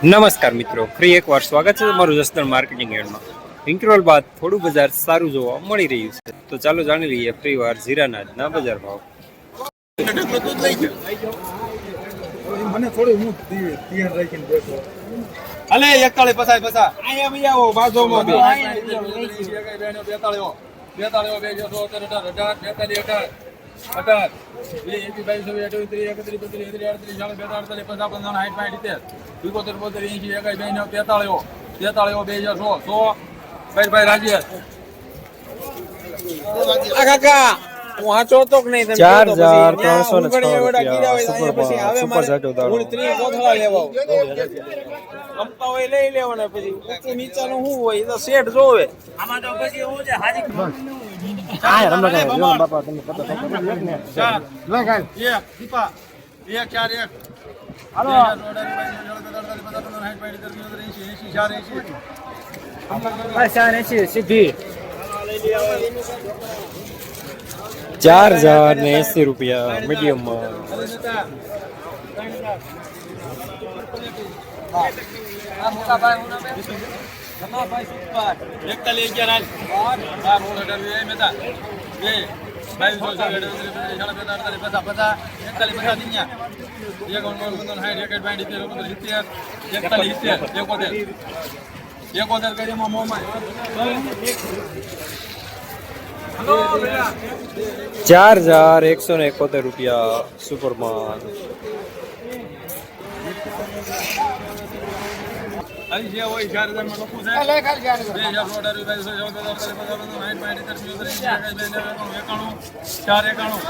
નમસ્કાર મિત્રો ફરી એકવાર સ્વાગત છે તમારું જસદણ માર્કેટિંગ એડમાં ઇન્ટરવલ બાદ થોડું બજાર સારું જોવા મળી રહ્યું છે તો ચાલો જાણી લઈએ ફરી વાર જીરાના આજના બજાર ભાવ મને થોડું હું તૈયાર અલે એકતાળી પસાય પસા અહીંયા બી આવો બાજુમાં બી બેતાળીઓ બેતાળીઓ બે જસો અઢાર અઢાર અઢાર બેતાળી અઢાર અઢાર. વીસ એકવીસ બાવીસ ચોવીસ અઠ્યાવીસ ત્રીસ એકત્રીસ બત્રીસ ત્રીસ અડત્રીસ ચાલીસ બેતાળીસ પચાસ પંચાવન સાઠ પાંઠ સિત્તેર. એકોતેર બોતેર એંશી એકાઈ બે બેતાળીઓ બેતાળીઓ બે હજાર સો સો. ભાઈ ભાઈ રાજ્ય કાકા હું હાચો તો કે નહીં? ચાર હજાર પછી. ત્રણસો ને છ કીધા હોય તો શેઠ અહીંયા પછી આવે સુપર મારે જાટો દાડો. હું ત્રીસ કોથળા લેવા આવું. ગમતા હોય લઈ લેવાના પછી ઊંચું નીચાનું શું હોય એ તો શેઠ જોવે ચાર એક દીપા. એક ચાર એક. હાલો. ચાર એસી ચાર હજાર ને એસી રૂપિયા મીડિયમમાં. એકતાલીસ અગિયાર બાર ઓળ અઢાર મેતા. બે. બાવીસ ચોવીસ અઠ્યાવીસ અડતાલીસ અડતાલીસ પચાસ પચાસ એકતાલીસ પચાસ અહીંયા. એકાવન પંચાવન સાઠ એકસઠ બાસઠ સિત્તેર ઓગણત્રીસ સિત્તેર એકતાલીસ સિત્તેર એકોતેર. એકોતેર કરીમાં મોંમાં. ચાર હજાર એકસો ને એકોતેર રૂપિયા સુપરમાં આવી જે હોય ચાર હજારમાં લખું છે બે હજાર સો અઢાર વીસ બાવીસ ચોવીસ અડતાલીસ પચાસ પંચાવન સાઠ બાસઠ સિત્તેર સિત્તેર એકાણું એકાણું ચાર એકાણું ત્રણ ત્રણ સોળ પંચાવન એકતાળીઓ બે એકાણું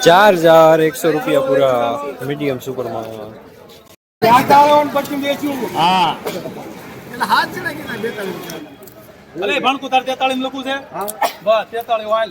ચાર હજાર એકસો રૂપિયા પૂરા મીડિયમ સુપરમાં. અરે ભણકું તાર તેતાળી લખું છે બસ તેતાળી હાલ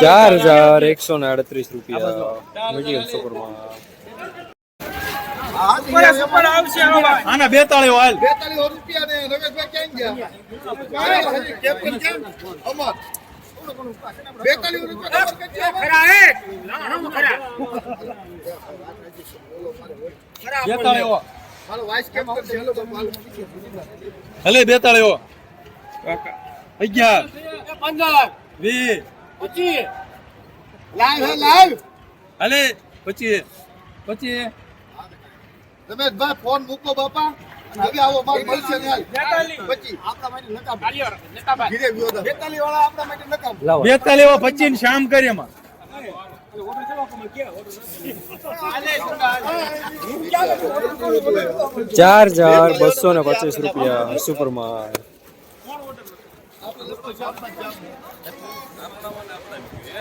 ચાર હજાર એકસો ને આડત્રીસ રૂપિયા મીડિયમ સુપરમાં આના બેતાળીઓ હાલ. બેતાળીઓ હલે બેતાળીઓ અગિયાર. હલે પછી પછી તમે ભાઈ ફોન મૂકો બાપા. હવે આવો માલ મળશે ને પછી આપણા માટે નકામ. ધીરે ગયો તો. બેતાલી વાળા આપણા માટે નકામ. બેતાલીઓ ને શામ કરી એમાં. ચાર હજાર બસો ને પચીસ રૂપિયા સુપરમાં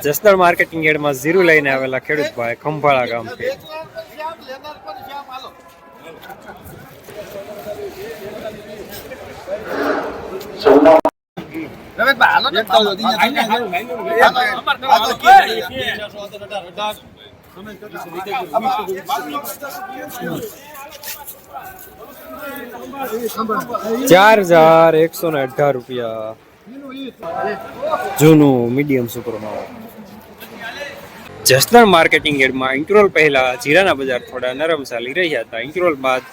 જસદણ માર્કેટિંગ યાર્ડમાં ઝીરો લઈને આવેલા ખેડૂત ભાઈ ખંભાળા હાલો. ચાર હજાર એકસો ને અઢાર રૂપિયા જૂનું મીડિયમ સુપરમાં જસદણ માર્કેટિંગ યાર્ડમાં ઇન્ક્રોલ પહેલા જીરાના બજાર થોડા નરમ ચાલી રહ્યા હતા. ઇન્ક્રોલ બાદ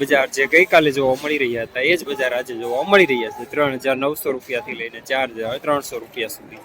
બજાર જે ગઈકાલે જોવા મળી રહ્યા હતા, એ જ બજાર આજે જોવા મળી રહ્યા છે. ત્રણ હજાર નવસો રૂપિયાથી લઈને ચાર હજાર ત્રણસો રૂપિયા સુધી.